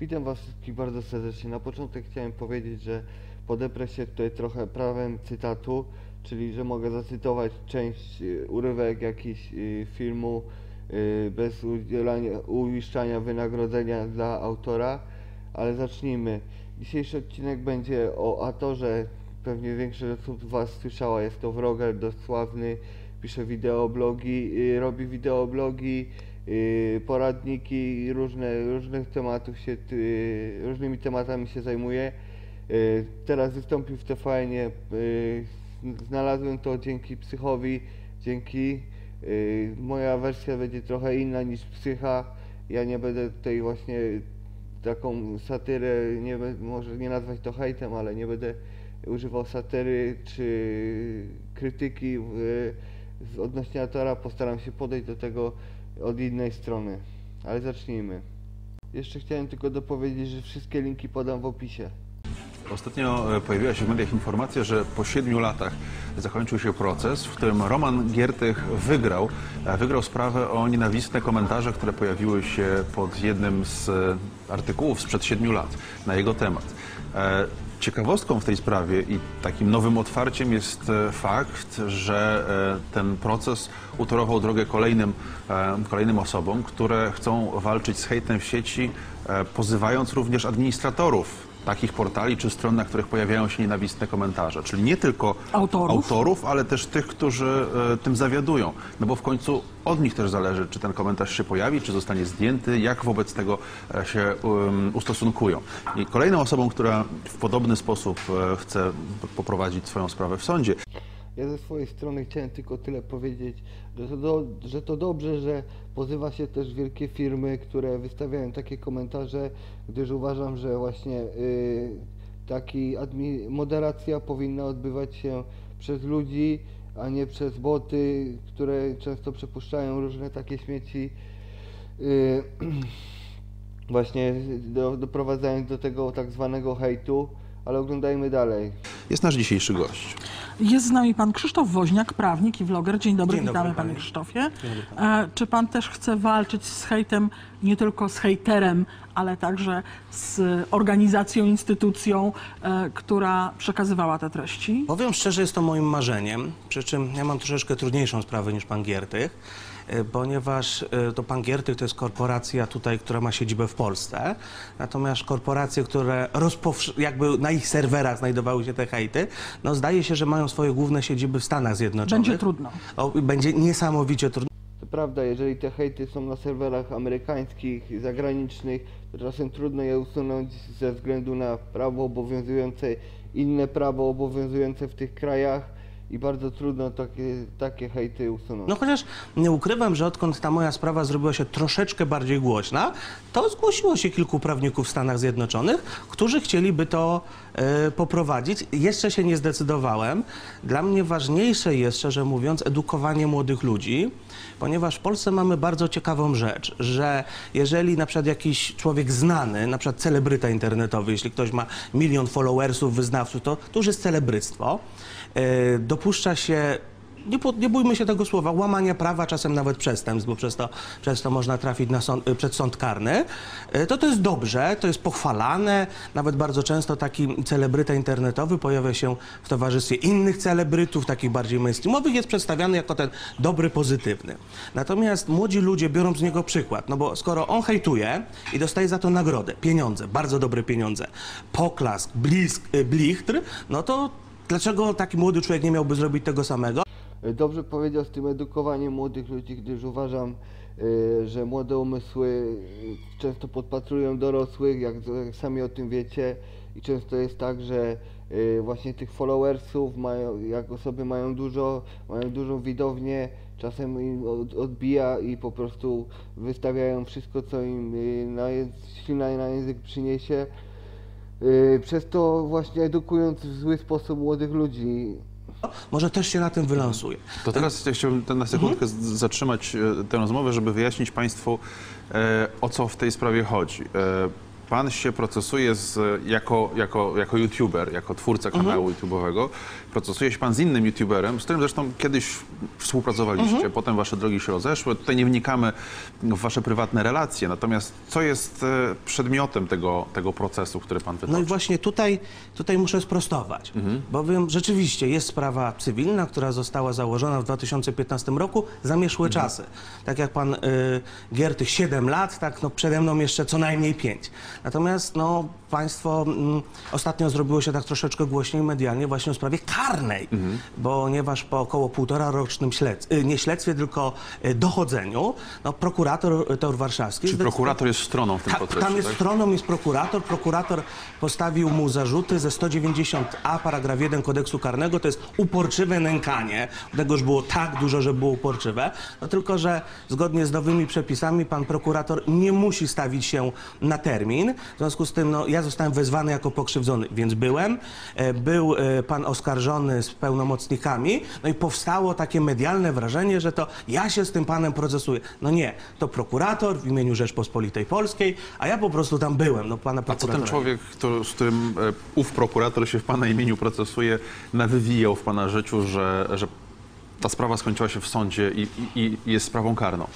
Witam Was wszystkich bardzo serdecznie. Na początek chciałem powiedzieć, że podeprę się tutaj trochę prawem cytatu, czyli że mogę zacytować część, y, urywek jakiś y, filmu y, bez udzielania, uiszczania wynagrodzenia dla autora, ale zacznijmy. Dzisiejszy odcinek będzie o Atorze. Pewnie większość osób Was słyszała, jest to vlogger dosławny, pisze wideoblogi, robi wideoblogi, y, poradniki i różne, różnych tematów się, y, różnymi tematami się zajmuje. Y, Teraz wystąpił w TVN-ie, y, znalazłem to dzięki psychowi, dzięki. y, Moja wersja będzie trochę inna niż psycha. Ja nie będę tutaj właśnie taką satyrę, nie, może nie nazwać to hejtem, ale nie będę używał satyry czy krytyki z odnośnie autora. Postaram się podejść do tego od innej strony. Ale zacznijmy. Jeszcze chciałem tylko dopowiedzieć, że wszystkie linki podam w opisie. Ostatnio e, pojawiła się w mediach informacja, że po siedmiu latach zakończył się proces, w którym Roman Giertych wygrał. e, Wygrał sprawę o nienawistne komentarze, które pojawiły się pod jednym z e, artykułów sprzed siedmiu lat na jego temat. Ciekawostką w tej sprawie i takim nowym otwarciem jest e, fakt, że e, ten proces utorował drogę kolejnym, e, kolejnym osobom, które chcą walczyć z hejtem w sieci, pozywając również administratorów takich portali czy stron, na których pojawiają się nienawistne komentarze. Czyli nie tylko Autorów? autorów ale też tych, którzy e, tym zawiadują. No bo w końcu od nich też zależy, czy ten komentarz się pojawi, czy zostanie zdjęty, jak wobec tego e, się um, ustosunkują. I kolejną osobą, która w podobny sposób e, chce poprowadzić swoją sprawę w sądzie, Ja ze swojej strony chciałem tylko tyle powiedzieć, że to, do, że to dobrze, że pozywa się też wielkie firmy, które wystawiają takie komentarze, gdyż uważam, że właśnie y, taki moderacja powinna odbywać się przez ludzi, a nie przez boty, które często przepuszczają różne takie śmieci. Y, właśnie do, doprowadzając do tego tak zwanego hejtu, ale oglądajmy dalej. jest nasz dzisiejszy gość. Jest z nami pan Krzysztof Woźniak, prawnik i vloger. Dzień dobry, Dzień dobry, witamy panie pani. Krzysztofie. E, czy pan też chce walczyć z hejtem, nie tylko z hejterem, ale także z organizacją, instytucją, e, która przekazywała te treści? Powiem szczerze, jest to moim marzeniem, przy czym ja mam troszeczkę trudniejszą sprawę niż pan Giertych, ponieważ e, to pan Giertych to jest korporacja tutaj, która ma siedzibę w Polsce, natomiast korporacje, które jakby na ich serwerach znajdowały się te hejty, no zdaje się, że mają swoje główne siedziby w Stanach Zjednoczonych. Będzie trudno. O, będzie niesamowicie trudno. To prawda, jeżeli te hejty są na serwerach amerykańskich, zagranicznych, to czasem trudno je usunąć ze względu na prawo obowiązujące, inne prawo obowiązujące w tych krajach i bardzo trudno takie, takie hejty usunąć. No chociaż nie ukrywam, że odkąd ta moja sprawa zrobiła się troszeczkę bardziej głośna, to zgłosiło się kilku prawników w Stanach Zjednoczonych, którzy chcieliby to e, poprowadzić. Jeszcze się nie zdecydowałem. Dla mnie ważniejsze jest, szczerze mówiąc, edukowanie młodych ludzi, ponieważ w Polsce mamy bardzo ciekawą rzecz, że jeżeli na przykład jakiś człowiek znany, na przykład celebryta internetowy, jeśli ktoś ma milion followersów, wyznawców, to, to już jest celebryctwo, dopuszcza się nie, po- nie bójmy się tego słowa, łamania prawa, czasem nawet przestępstw, bo przez to, przez to można trafić na sąd, y, przed sąd karny, y, to to jest dobrze, to jest pochwalane. Nawet bardzo często taki celebryta internetowy pojawia się w towarzystwie innych celebrytów, takich bardziej mainstreamowych, jest przedstawiany jako ten dobry, pozytywny. Natomiast młodzi ludzie biorą z niego przykład, no bo skoro on hejtuje i dostaje za to nagrodę, pieniądze, bardzo dobre pieniądze, poklask, blisk, blichtr, no to dlaczego taki młody człowiek nie miałby zrobić tego samego? Dobrze powiedział z tym edukowaniem młodych ludzi, gdyż uważam, y, że młode umysły y, często podpatrują dorosłych, jak, sami o tym wiecie i często jest tak, że właśnie tych followersów mają, jak osoby mają dużo, mają dużą widownię, czasem im od, odbija i po prostu wystawiają wszystko, co im na, ślina na język przyniesie. Y, Przez to właśnie edukując w zły sposób młodych ludzi, Może też się na tym wylansuje. To teraz ja chciałbym na sekundkę z- zatrzymać e, tę rozmowę, żeby wyjaśnić Państwu, e, o co w tej sprawie chodzi. Pan się procesuje z, jako, jako, jako youtuber, jako twórca kanału YouTube'owego. Procesuje się pan z innym youtuberem, z którym zresztą kiedyś współpracowaliście, potem wasze drogi się rozeszły. Tutaj nie wnikamy w wasze prywatne relacje, natomiast co jest e, przedmiotem tego, tego procesu, który pan wytoczył? No i właśnie tutaj, tutaj muszę sprostować, bowiem rzeczywiście jest sprawa cywilna, która została założona w 2015 roku, zamieszłe czasy. Tak jak pan y, Giertych 7 lat, tak no przede mną jeszcze co najmniej 5. Natomiast no państwo mm, ostatnio zrobiło się tak troszeczkę głośniej medialnie właśnie o sprawie karnej, ponieważ po około półtora rocznym śledztwie, nie śledztwie, tylko y, dochodzeniu, no prokurator Tor Warszawski Czy prokurator jest stroną w tym Ta, procesie? tam jest tak? stroną jest prokurator. Prokurator postawił mu zarzuty ze 190a, paragraf 1 kodeksu karnego. To jest uporczywe nękanie. Tego już było tak dużo, że było uporczywe. No tylko, że zgodnie z nowymi przepisami pan prokurator nie musi stawić się na termin. W związku z tym no, ja zostałem wezwany jako pokrzywdzony, więc byłem. E, Był e, pan oskarżony z pełnomocnikami. No i powstało takie medialne wrażenie, że to ja się z tym panem procesuję. No nie, to prokurator w imieniu Rzeczpospolitej Polskiej, a ja po prostu tam byłem. No pana A co ten człowiek, kto, z którym e, ów prokurator się w pana imieniu procesuje, nawywijał w pana życiu, że, że ta sprawa skończyła się w sądzie i, i, i jest sprawą karną?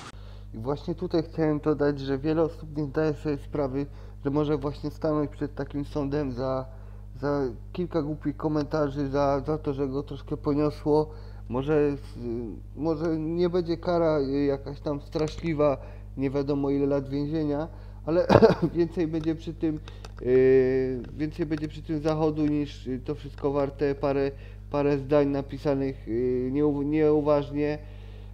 I właśnie tutaj chciałem dodać, że wiele osób nie zdaje sobie sprawy, że może właśnie stanąć przed takim sądem za, za kilka głupich komentarzy, za, za to, że go troszkę poniosło. Może, może nie będzie kara jakaś tam straszliwa, nie wiadomo ile lat więzienia, ale więcej będzie przy tym, yy, więcej będzie przy tym zachodu niż to wszystko warte parę, parę zdań napisanych yy, nieuw- nieuważnie.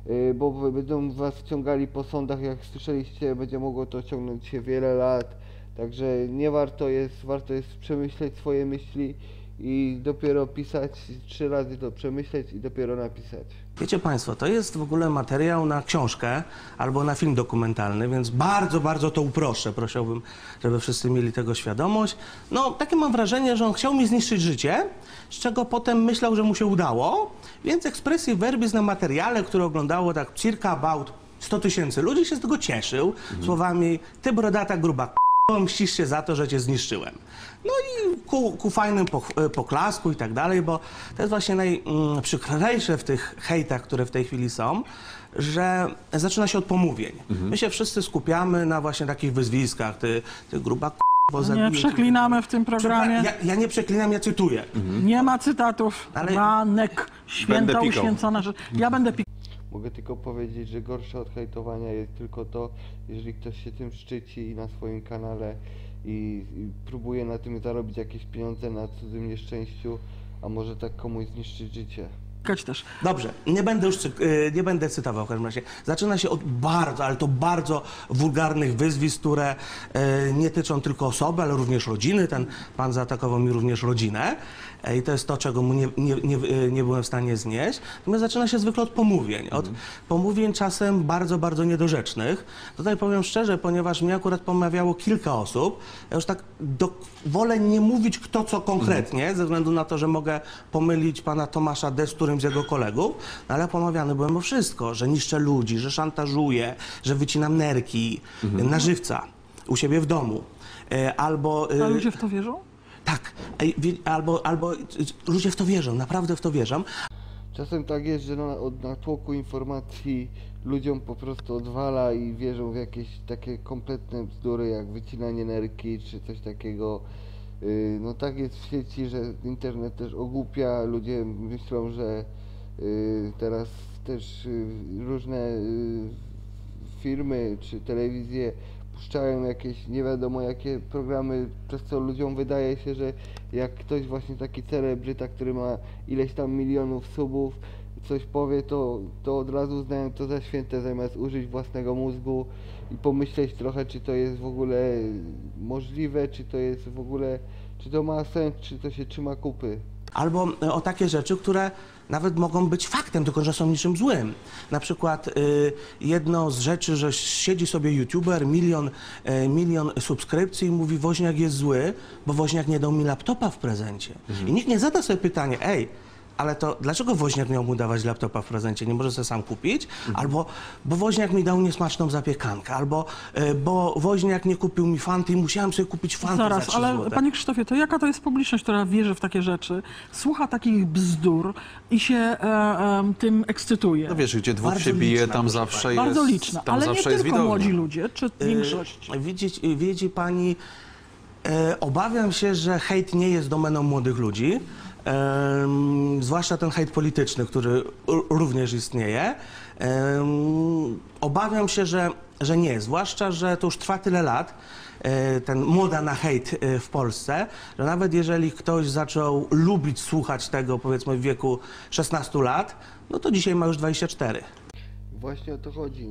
Y, bo będą was wciągali po sądach, jak słyszeliście, będzie mogło to ciągnąć się wiele lat. Także nie warto jest, warto jest przemyśleć swoje myśli i dopiero pisać, trzy razy to przemyśleć i dopiero napisać. Wiecie Państwo, to jest w ogóle materiał na książkę albo na film dokumentalny, więc bardzo, bardzo to uproszczę. Prosiłbym, żeby wszyscy mieli tego świadomość. No, takie mam wrażenie, że on chciał mi zniszczyć życie, z czego potem myślał, że mu się udało, więc ekspresji verbis na materiale, które oglądało tak circa about 100 tysięcy ludzi, się z tego cieszył słowami ty brodata gruba mścisz się za to, że cię zniszczyłem. No i ku, ku fajnym e, poklasku i tak dalej, bo to jest właśnie najprzykrejsze w tych hejtach, które w tej chwili są, że zaczyna się od pomówień. My się wszyscy skupiamy na właśnie takich wyzwiskach, ty, ty gruba k***o, Nie przeklinamy w tym programie. Ja, ja nie przeklinam, ja cytuję. Nie ma cytatów. Ale- Ranek, święta uświęcona rzecz. Ja będę pikał. Mogę tylko powiedzieć, że gorsze od hejtowania jest tylko to, jeżeli ktoś się tym szczyci na swoim kanale i, i próbuje na tym zarobić jakieś pieniądze na cudzym nieszczęściu, a może tak komuś zniszczyć życie. Też. Dobrze, nie będę już y, nie będę cytował w każdym razie. Zaczyna się od bardzo, ale to bardzo wulgarnych wyzwisk, które y, nie tyczą tylko osoby, ale również rodziny. Ten pan zaatakował mi również rodzinę. E, I to jest to, czego mu nie, nie, nie, y, nie byłem w stanie znieść. Natomiast zaczyna się zwykle od pomówień. Od pomówień czasem bardzo, bardzo niedorzecznych. Tutaj powiem szczerze, ponieważ mnie akurat pomawiało kilka osób. Ja już tak do, wolę nie mówić kto co konkretnie, ze względu na to, że mogę pomylić pana Tomasza D. z którymś z jego kolegów, no ale pomawiany byłem o wszystko, że niszczę ludzi, że szantażuję, że wycinam nerki na żywca u siebie w domu. E, Albo... A e, ludzie w to wierzą? tak, wie- albo, albo ludzie w to wierzą, naprawdę w to wierzą. Czasem tak jest, że na, od natłoku informacji ludziom po prostu odwala i wierzą w jakieś takie kompletne bzdury jak wycinanie nerki czy coś takiego. Yy, No tak jest w sieci, że internet też ogłupia, ludzie myślą, że yy, teraz też yy, różne firmy czy telewizje puszczają jakieś nie wiadomo jakie programy, przez co ludziom wydaje się, że jak ktoś właśnie taki celebryta, który ma ileś tam milionów subów, coś powie, to, to od razu uznają to za święte, zamiast użyć własnego mózgu i pomyśleć trochę, czy to jest w ogóle możliwe, czy to jest w ogóle, czy to ma sens, czy to się trzyma kupy. Albo e, o takie rzeczy, które nawet mogą być faktem, tylko że są niczym złym. Na przykład y, jedno z rzeczy, że siedzi sobie youtuber, milion, e, milion subskrypcji i mówi Woźniak jest zły, bo Woźniak nie dał mi laptopa w prezencie. I nikt nie zada sobie pytanie, ej, ale to dlaczego woźniak miał mu dawać laptopa w prezencie? Nie może sobie sam kupić? Albo, bo woźniak mi dał niesmaczną zapiekankę, albo e, bo woźniak nie kupił mi fanty i musiałem sobie kupić fanty za Zaraz, 3 ale złote. panie Krzysztofie, to jaka to jest publiczność, która wierzy w takie rzeczy, słucha takich bzdur i się e, e, tym ekscytuje? No wiesz, gdzie dwóch Bardzo się bije, liczna, tam proszę zawsze jest Bardzo liczna, tam ale nie zawsze jest tylko widownia. młodzi ludzie, czy większość. E, Widzi, pani, e, obawiam się, że hejt nie jest domeną młodych ludzi, zwłaszcza ten hejt polityczny, który również istnieje. Obawiam się, że, że nie, zwłaszcza, że to już trwa tyle lat, e, ten moda na hejt e, w Polsce, że nawet jeżeli ktoś zaczął lubić słuchać tego, powiedzmy w wieku 16 lat, no to dzisiaj ma już 24. Właśnie o to chodzi.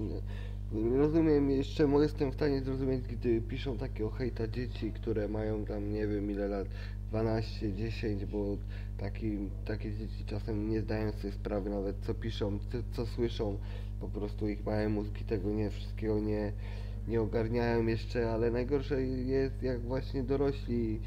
Rozumiem jeszcze, jestem w stanie zrozumieć, gdy piszą takiego hejta dzieci, które mają tam nie wiem ile lat, 12, 10, bo taki, takie dzieci czasem nie zdają sobie sprawy nawet co piszą, co, co słyszą, po prostu ich małe mózgi tego nie, wszystkiego nie, nie ogarniają jeszcze, ale najgorsze jest jak właśnie dorośli,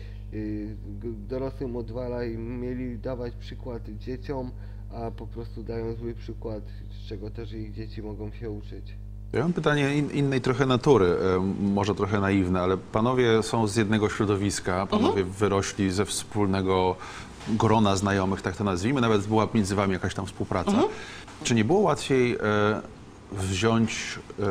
g- dorosłym odwala i mieli dawać przykład dzieciom, a po prostu dają zły przykład, z czego też ich dzieci mogą się uczyć. Ja mam pytanie in, innej trochę natury, em, może trochę naiwne, ale panowie są z jednego środowiska, panowie wyrośli ze wspólnego grona znajomych, tak to nazwijmy, nawet była między wami jakaś tam współpraca. Czy nie było łatwiej e, wziąć e,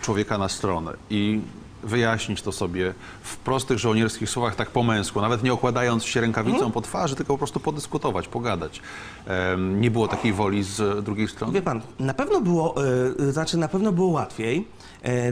człowieka na stronę? I wyjaśnić to sobie w prostych żołnierskich słowach, tak po męsku, nawet nie okładając się rękawicą po twarzy, tylko po prostu podyskutować, pogadać. Em, nie było takiej woli z drugiej strony? Wie pan, na pewno było, y, znaczy na pewno było łatwiej.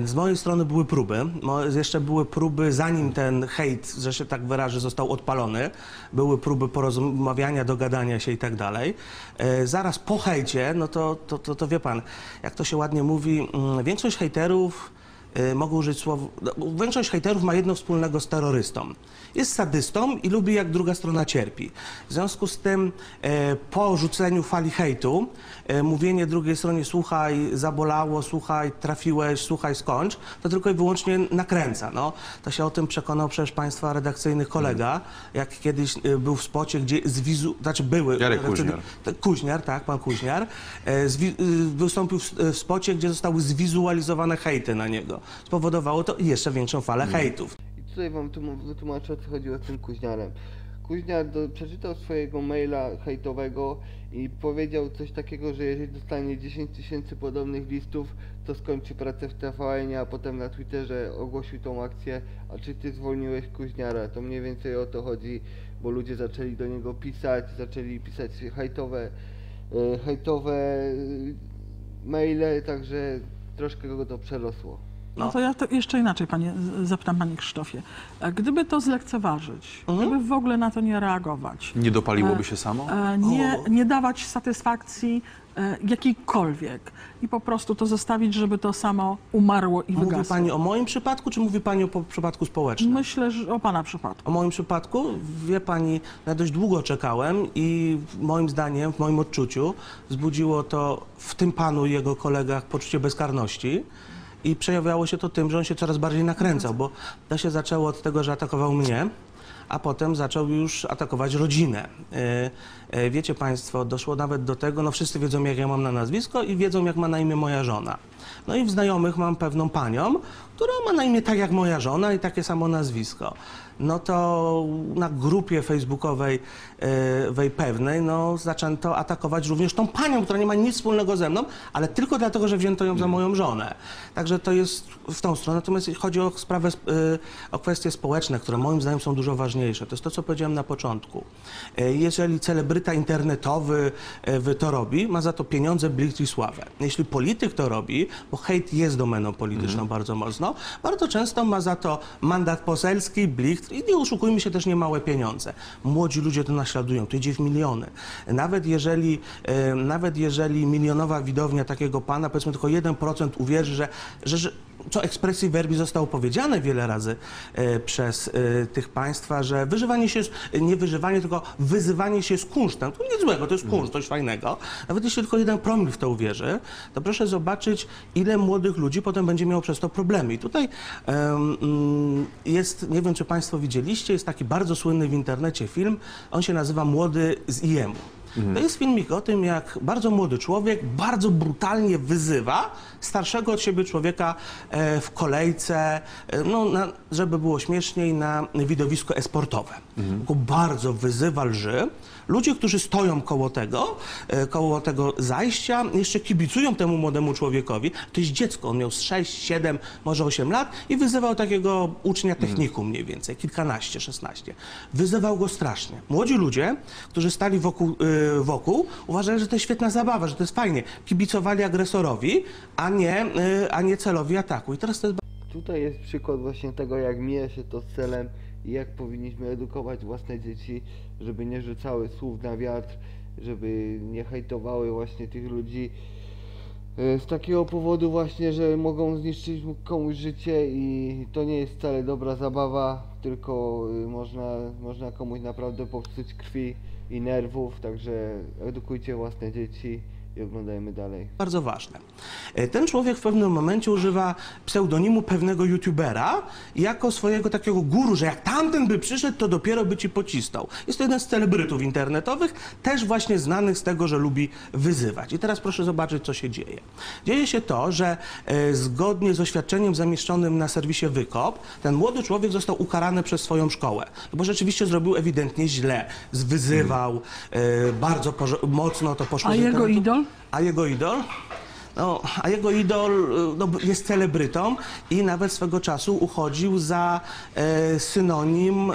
Z mojej strony były próby. Mo- Jeszcze były próby, zanim ten hejt, że się tak wyrażę, został odpalony. Były próby porozmawiania, dogadania się i tak dalej. E, Zaraz po hejcie, no to, to, to, to wie pan, jak to się ładnie mówi, mm, większość hejterów y, mogę użyć słowa. no, Większość hejterów ma jedno wspólnego z terrorystą. Jest sadystą i lubi, jak druga strona cierpi. W związku z tym, e, po rzuceniu fali hejtu, e, mówienie drugiej stronie, słuchaj, zabolało, słuchaj, trafiłeś, słuchaj, skończ, to tylko i wyłącznie nakręca. No. To się o tym przekonał przecież państwa redakcyjnych kolega, jak kiedyś e, był w spocie, gdzie z wizu, znaczy były. Jarek redakcyjny- Kuźniar. tak, Kuźniar, tak, pan Kuźniar, zwi- y, wystąpił w, w spocie, gdzie zostały zwizualizowane hejty na niego. Spowodowało to jeszcze większą falę hejtów. I tutaj wam tu wytłumaczę o co chodziło z tym Kuźniarem. Kuźniar do, przeczytał swojego maila hejtowego i powiedział coś takiego, że jeżeli dostanie 10 tysięcy podobnych listów, to skończy pracę w tvn a potem na Twitterze ogłosił tą akcję, a czy ty zwolniłeś Kuźniara? To mniej więcej o to chodzi, bo ludzie zaczęli do niego pisać, zaczęli pisać hejtowe, e, hejtowe e, maile, także troszkę go to przerosło. No to ja to jeszcze inaczej panie, zapytam panie Krzysztofie. E, Gdyby to zlekceważyć, Mhm. gdyby w ogóle na to nie reagować, Nie dopaliłoby się samo? e, nie, nie dawać satysfakcji e, jakiejkolwiek i po prostu to zostawić, żeby to samo umarło i Mówi wygasło. pani o moim przypadku, czy mówi pani o przypadku społecznym? Myślę, że o pana przypadku. O moim przypadku, wie pani, ja dość długo czekałem i moim zdaniem, w moim odczuciu, wzbudziło to w tym panu i jego kolegach poczucie bezkarności. I przejawiało się to tym, że on się coraz bardziej nakręcał, bo to się zaczęło od tego, że atakował mnie, a potem zaczął już atakować rodzinę. E, Wiecie Państwo, doszło nawet do tego, no wszyscy wiedzą, jak ja mam na nazwisko i wiedzą, jak ma na imię moja żona. No i w znajomych mam pewną panią, która ma na imię tak jak moja żona i takie samo nazwisko. No to na grupie facebookowej wej pewnej, no zaczęto atakować również tą panią, która nie ma nic wspólnego ze mną, ale tylko dlatego, że wzięto ją za moją żonę. Także to jest w tą stronę. Natomiast jeśli chodzi o sprawę, sp- e, o kwestie społeczne, które moim zdaniem są dużo ważniejsze, to jest to, co powiedziałem na początku. E, Jeżeli celebryta internetowy e, to robi, ma za to pieniądze, blisk i sławę. Jeśli polityk to robi, bo hejt jest domeną polityczną bardzo mocno, bardzo często ma za to mandat poselski, blikt i nie oszukujmy się też niemałe pieniądze. Młodzi ludzie to naśladują, to idzie w miliony. Nawet jeżeli, e, nawet jeżeli milionowa widownia takiego pana, powiedzmy tylko 1% uwierzy, że, że, że co ekspresji verbi zostało powiedziane wiele razy e, przez e, tych państwa, że wyżywanie się, jest, nie wyżywanie, tylko wyzywanie się jest kunsztem. To nic złego, to jest kunszt, coś fajnego. Nawet jeśli tylko jeden promil w to uwierzy, to proszę zobaczyć, ile młodych ludzi potem będzie miało przez to problemy. I tutaj mm, jest, nie wiem czy państwo widzieliście, jest taki bardzo słynny w internecie film, on się nazywa Młody z IM-u. To jest filmik o tym, jak bardzo młody człowiek bardzo brutalnie wyzywa starszego od siebie człowieka e, w kolejce, e, no, na, żeby było śmieszniej, na widowisko esportowe. Go bardzo wyzywa, lży. Ludzie, którzy stoją koło tego, e, koło tego zajścia, jeszcze kibicują temu młodemu człowiekowi. To jest dziecko, on miał z 6, 7, może 8 lat i wyzywał takiego ucznia technikum mniej więcej, kilkanaście, 16. Wyzywał go strasznie. Młodzi ludzie, którzy stali wokół, y, wokół uważali, że to jest świetna zabawa, że to jest fajnie. Kibicowali agresorowi, a nie, y, a nie celowi ataku. I teraz to jest Tutaj jest przykład właśnie tego, jak mija się to z celem i jak powinniśmy edukować własne dzieci, żeby nie rzucały słów na wiatr, żeby nie hejtowały właśnie tych ludzi e, z takiego powodu właśnie, że mogą zniszczyć mu- komuś życie i to nie jest wcale dobra zabawa, tylko y, można, można komuś naprawdę popsuć krwi i nerwów, także edukujcie własne dzieci i oglądajmy dalej. bardzo ważne. E, Ten człowiek w pewnym momencie używa pseudonimu pewnego youtubera jako swojego takiego guru, że jak tamten by przyszedł, to dopiero by ci pocisnął. Jest to jeden z celebrytów internetowych, też właśnie znanych z tego, że lubi wyzywać. I teraz proszę zobaczyć, co się dzieje. Dzieje się to, że e, zgodnie z oświadczeniem zamieszczonym na serwisie Wykop, ten młody człowiek został ukarany przez swoją szkołę, bo rzeczywiście zrobił ewidentnie źle, zwyzywał, e, bardzo mocno to poszło A jego internetu. idol? A jego idol? No, a jego idol no, jest celebrytą i nawet swego czasu uchodził za e, synonim e,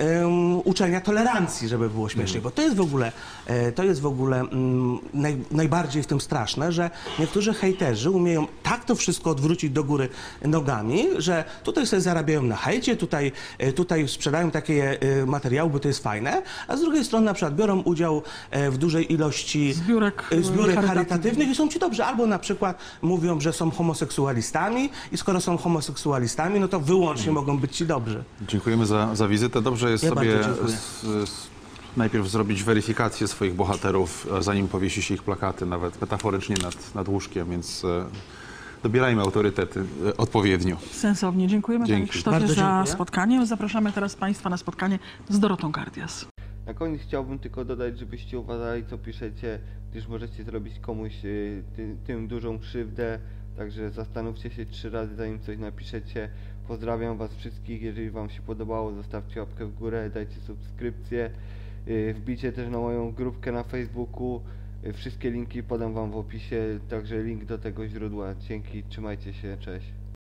em, uczenia tolerancji, żeby było śmieszniej. Bo to jest w ogóle, e, to jest w ogóle mm, naj, najbardziej w tym straszne, że niektórzy hejterzy umieją tak to wszystko odwrócić do góry nogami, że tutaj sobie zarabiają na hejcie, tutaj, e, tutaj sprzedają takie e, materiały, bo to jest fajne, a z drugiej strony na przykład biorą udział w dużej ilości Zbiórek, zbiórek charytatywnych. i są ci dobrzy. Albo na przykład mówią, że są homoseksualistami i skoro są homoseksualistami, no to wyłącznie mogą być ci dobrzy. Dziękujemy za, za wizytę. Dobrze jest Ja sobie s, s, najpierw zrobić weryfikację swoich bohaterów, e, zanim powiesi się ich plakaty, nawet metaforycznie nad, nad łóżkiem, więc e, dobierajmy autorytety e, odpowiednio. Sensownie. Dziękujemy Panie Dzięki. Krzysztofie Bardzo za dziękuję. spotkanie. Zapraszamy teraz Państwa na spotkanie z Dorotą Gardias. Na koniec chciałbym tylko dodać, żebyście uważali co piszecie, gdyż możecie zrobić komuś y, ty, tym dużą krzywdę, także zastanówcie się trzy razy zanim coś napiszecie. Pozdrawiam was wszystkich, jeżeli wam się podobało zostawcie łapkę w górę, dajcie subskrypcję, y, wbijcie też na moją grupkę na Facebooku, y, wszystkie linki podam wam w opisie, także link do tego źródła. Dzięki, trzymajcie się, cześć.